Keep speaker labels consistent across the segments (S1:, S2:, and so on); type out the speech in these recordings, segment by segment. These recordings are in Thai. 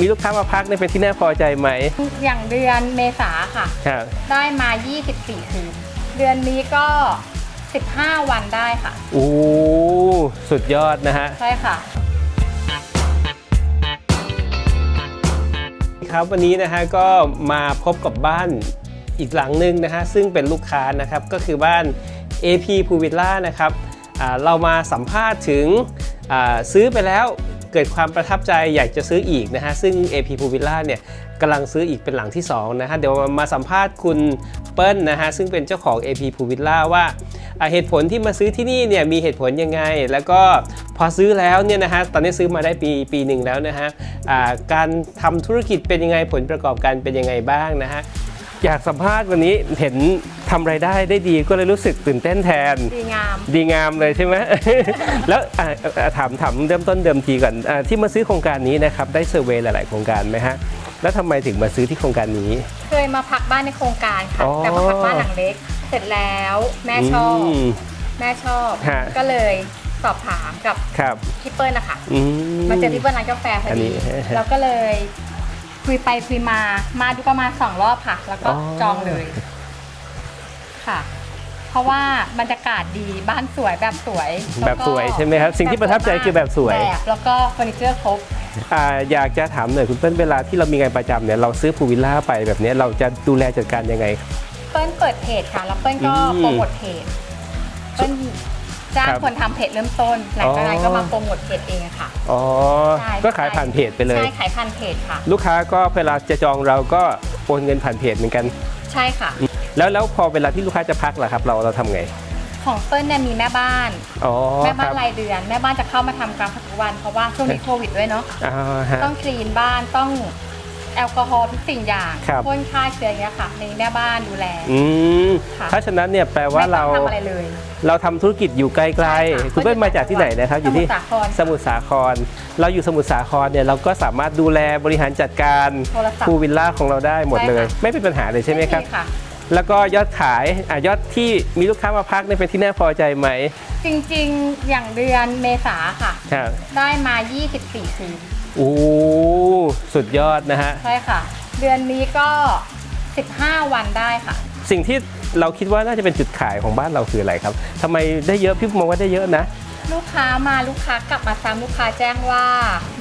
S1: มีลูกค้ามาพักเนี่ยเป็นที่น่าพอใจไหม
S2: อย่างเดือนเมษาค่ะ
S1: ครับ
S2: ได้มา 24 คืน เดือนนี้ก็ 15 วันได้ค่ะ
S1: โอ้สุดยอดนะฮะ
S2: ใช่ค่ะ
S1: ครับวันนี้นะฮะก็มาพบกับบ้านอีกหลังหนึ่งนะฮะซึ่งเป็นลูกค้านะครับก็คือบ้าน AP ภูวิลล่านะครับอ่าเรามาสัมภาษณ์ถึงอ่าซื้อไปแล้ว เกิดความประทับใจอยากจะซื้ออีกนะฮะซึ่ง AP ภูวิลล่าเนี่ยกำลังซื้ออีกเป็นหลังที่สองนะฮะเดี๋ยวมาสัมภาษณ์คุณเปิ้ลนะฮะซึ่งเป็นเจ้าของ AP ภูวิลล่าว่าเหตุผลที่มาซื้อที่นี่เนี่ยมีเหตุผลยังไง แล้วก็พอซื้อแล้วเนี่ยนะฮะตอนนี้ซื้อมาได้ปีปีหนึ่งแล้วนะฮะการทำธุรกิจเป็นยังไงผลประกอบการเป็นยังไงบ้างนะฮะอยากสัมภาษณ์วันนี้เห็น ทำรายได้ได้ดีก็เลยรู้สึกตื่นเต้นแทน
S2: ดีงาม
S1: ดีงามเลยใช่ไหม แล้วอะอะถามถามเริ่มต้นเดิมทีก่อนอาที่มาซื้อโครงการนี้นะครับได้เซอร์เวยหลาย ๆ โครงการไหมฮะ แล้วทำไมถึงมาซื้อที่โครงการนี้
S2: เคยมาพักบ้านในโครงการค่ะ
S1: อ๋อ
S2: แต่มาพักบ้านหลังเล็ก เสร็จแล้วแม่ชอบ
S1: ม
S2: แม่ชอบ
S1: ฮะ
S2: ก็เลยสอบถามกับ
S1: ครับ
S2: พี่เปิ้ลนะคะ
S1: อืม
S2: มาเจอที่เปิ้ลร้านกาแฟพอ
S1: อันนี้
S2: ดีเราก็เลยคุยไปคุยมา มาดูประมาณสองรอบค่ะ แล้วก็
S1: อ๋อ
S2: จองเลย ค่ะ เพราะว่าบรรยากาศดีบ้านสวยแบบสวย
S1: แบบสวยใช่ไหมครับสิ่งที่ประทับใจคือแบบสวย
S2: แบบแล้วก็เฟอร์นิเจอร์ครบ
S1: อ่าอยากจะถามหน่อยคุณเปิ้ลเวลาที่เรามีงานประจำเนี่ยเราซื้อพูลวิลล่าไปแบบเนี้ยเราจะดูแลจัดการยังไง
S2: เปิ้ลเปิดเพจค่ะ แล้วเปิ้ลก็
S1: อืม
S2: โปรโมทเพจเปิ้ล จ้าง
S1: ครับ
S2: คนทำเพจเริ่มต้น หลังจากนั้น
S1: อ๋อ
S2: ก็มาโปรโมทเพจเองค่ะ
S1: อ๋อ
S2: ใช่
S1: ก็ขายผ่านเพจไปเลย
S2: ใช่ขายผ่านเพจค่ะ
S1: ลูกค้าก็เวลาจะจองเราก็โอนเงินผ่านเพจเหมือนกัน
S2: ใช่ค่ะ
S1: แล้วแล้วพอเวลาที่ลูกค้าจะพักล่ะครับ เราเราทำไง
S2: ของเปิ้ลเนี่ยมีแม่บ้าน
S1: อ๋อ
S2: แม่
S1: ค
S2: บ้าน
S1: รับ
S2: รายเดือน แม่บ้านจะเข้ามาทำการพักทุกวันเพราะว่าช่วงนี้โควิดด้วยเนาะ
S1: อ่าฮะ
S2: ต้องคลีนบ้านต้อง แอลกอฮอล์ทุกสิ่งอย่าง
S1: ครับ
S2: พ่นฆ่าเชื้ออย่างเงี้ยค่ะในแม่บ้านดูแล
S1: อืม
S2: ค่ะ
S1: ถ้าฉะนั้นเนี่ยแปลว่า
S2: ไม่ต้
S1: เรา
S2: องทำอะไรเลย
S1: เราทำธุรกิจอยู่ไกล
S2: ใช่ค่ะ
S1: ๆคุณเปิ้ลมาจากที่ไหนนะครับอยู่ที่
S2: สมุทรสาคร
S1: สมุทรสาคร เราอยู่สมุทรสาครเนี่ยเราก็สามารถดูแลบริหารจัดการ
S2: โทรศัพท์
S1: พูลวิลล่าของเราได้หมดเลย
S2: ใช่ค่ะ
S1: ไม่เป็นปัญหาเลยใช่ไหมครับ
S2: ค่ะ
S1: แล้วก็ยอดขายอะยอดที่มีลูกค้ามาพักเนี่ยเป็นที่น่าพอใจไหม
S2: จริงๆ อย่างเดือนเมษาค่ะ
S1: ครับ
S2: ได้มา 24คืน
S1: โอ้สุดยอดนะฮะ
S2: ใช่ค่ะ เดือนนี้ก็ 15 วันได้ค่ะ
S1: สิ่งที่เราคิดว่าน่าจะเป็นจุดขายของบ้านเราคืออะไรครับทำไมได้เยอะพี่มองว่าได้เยอะนะ
S2: ลูกค้ามาลูกค้ากลับมาซ้ำลูกค้าแจ้งว่า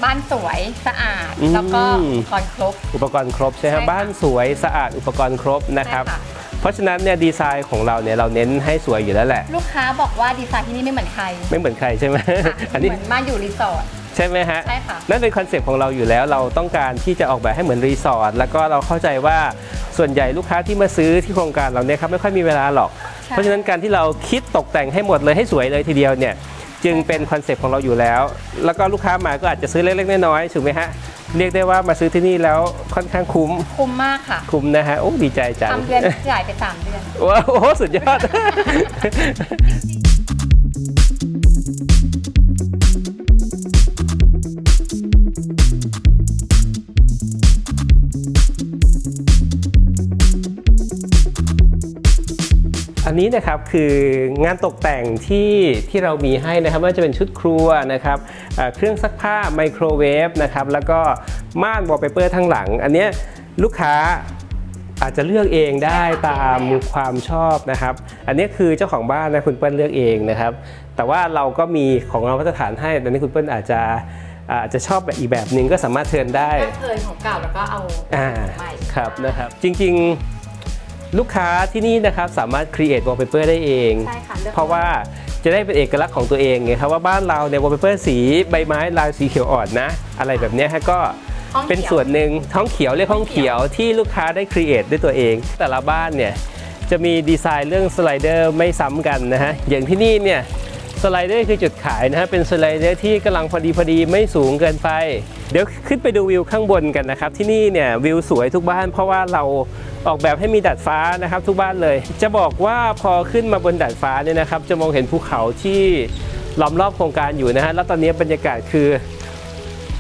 S2: บ้านสวยสะอาด
S1: อืม
S2: แล้วก็คอนครบ
S1: อุปกรณ์ครบใช่ไหมครับ
S2: ใช่ค่ะ
S1: บ้านสวยสะอาดอุปกรณ์ครบนะครับ
S2: ใช่ค่ะ
S1: เพราะฉะนั้นเนี่ยดีไซน์ของเราเนี่ยเราเน้นให้สวยอยู่แล้วแหละ
S2: ลูกค้าบอกว่าดีไซน์ที่นี่ไม่เหมือนใคร
S1: ไม่เหมือนใครใช่ไหม
S2: ค่ะ
S1: อันนี้
S2: เหมือนมาอยู่รีสอร์ท
S1: ใช่ไหมฮะ
S2: ใช่ค่ะ
S1: นั่นเป็นคอนเซปต์ของเราอยู่แล้วเราต้องการที่จะออกแบบให้เหมือนรีสอร์ทแล้วก็เราเข้าใจว่าส่วนใหญ่ลูกค้าที่มาซื้อที่โครงการเราเนี่ยครับไม่ค่อยมีเวลาหรอก
S2: ใช่
S1: เพราะฉะนั้นการที่เราคิดตกแต่งให้หมดเลยให้สวยเลยทีเดียวเนี่ยจึงเป็นคอนเซปต์ของเราอยู่แล้ว แล้วก็ลูกค้ามาก็อาจจะซื้อเล็กๆน้อยๆถูกไหมฮะเรียกได้ว่ามาซื้อที่นี่แล้วค่อนข้างคุ้ม
S2: คุ้มมากค่ะ
S1: คุ้มนะฮะโอ้ดีใจจัง
S2: ทำเดือนจ่ายไป3เดือน
S1: ว้าวโอ้โหสุดยอด นนี้นะครับคืองานตกแต่งที่ที่เรามีให้นะครับไม่ว่าจะเป็นชุดครัวนะครับอ่าเครื่องซักผ้าไมโครเวฟนะครับแล้วก็ม่านวอลเปเปอร์ทั้งหลัง อันเนี้ยลูกค้าอาจจะเลือกเองได้ตามความชอบนะครับ อันนี้คือเจ้าของบ้านนะคุณเปิ้ลเลือกเองนะครับ แต่ว่าเราก็มีของเรามาตรฐานให้แต่นี้คุณเปิ้ลอาจจะอาจจะชอบแบบอีกแบบหนึ่งก็สามารถเทิร์นได้
S2: ก็เคยของเก่าแล้วก็เอา
S1: อ่า
S2: ใหม่
S1: ครับนะครับ จริง ๆ ลูกค้าที่นี่นะครับสามารถ create wallpaper ได้เอง
S2: ใช่ค่ะลือก
S1: เพราะว่าจะได้เป็นเอกลักษณ์ของตัวเองไงครับว่าบ้านเราเนี่ยวอลเปเปอร์สีใบไม้ลายสีเขียวอ่อนนะ อะไรแบบเนี้ยฮะก็
S2: ห้อง
S1: เป็น
S2: ขีย
S1: ส่วนหนึ่งท้องเขียวเรียกห้องเขียวที่ลูกค้าได้ครีเอทด้วยตัวเอง แต่ละบ้านเนี่ยจะมีดีไซน์เรื่องสไลเดอร์ไม่ซ้ำกันนะฮะอย่างที่นี่เนี่ยสไลเดอร์คือจุดขายนะฮะเป็นสไลเดอร์ที่กำลังพอดีพอดีไม่สูงเกินไป เดี๋ยวขึ้นไปดูวิวข้างบนกันนะครับที่นี่เนี่ยวิวสวยทุกบ้านเพราะว่าเรา ออกแบบให้มีดาดฟ้านะครับทุกบ้านเลย จะบอกว่าพอขึ้นมาบนดาดฟ้าเนี่ยนะครับ จะมองเห็นภูเขาที่ล้อมรอบโครงการอยู่นะฮะแล้วตอนนี้บรรยากาศคือ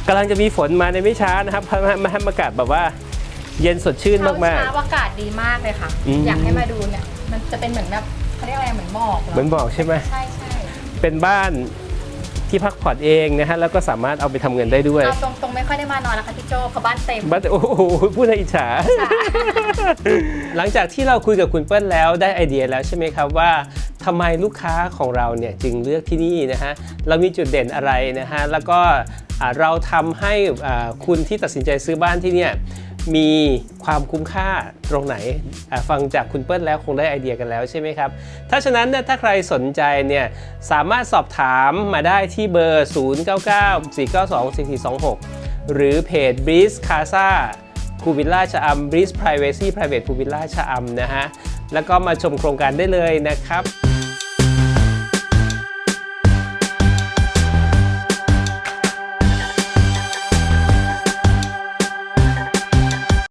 S1: กำลังจะมีฝนมาในไม่ช้านะครับทำให้มาให้อากาศแบบว่าเย็นสดชื่นมาก
S2: เช้าๆอากาศดีมากเลยค่ะ
S1: อืม
S2: อยากให้มาดูเนี่ยมันจะเป็นเหมือนแบบเขาเรียกอะไรเหมือนหมอก
S1: ๆเหมือนบอกใช่ไหม
S2: ใช่ใช่
S1: เป็นบ้าน ที่พักผ่อนเองนะฮะแล้วก็สามารถเอาไปทำเงินได้ด้วย
S2: เอาตรงตรงๆไม่ค่อยได้มานอนนะคะพี่โจเพราะบ้านเต็ม
S1: บัตโอ้โหพูดในาอิจฉา หลังจากที่เราคุยกับคุณเปิ้ลแล้วได้ไอเดียแล้วใช่ไหมครับว่าทำไมลูกค้าของเราเนี่ยจึงเลือกที่นี่นะฮะเรามีจุดเด่นอะไรนะฮะแล้วก็อ่าเราทำให้อ่าคุณที่ตัดสินใจซื้อบ้านที่เนี่ย มีความคุ้มค่าตรงไหน ฟังจากคุณเปิ้ลแล้วคงได้ไอเดียกันแล้วใช่ไหมครับ ถ้าฉะนั้นเนี่ยถ้าใครสนใจเนี่ยสามารถสอบถามมาได้ที่เบอร์ 0994924426 หรือเพจ b r e e z Casa พูวิลล่าชะอำ b r e e z Privacy Private พูวิลล่าชะอำนะฮะ แล้วก็มาชมโครงการได้เลยนะครับ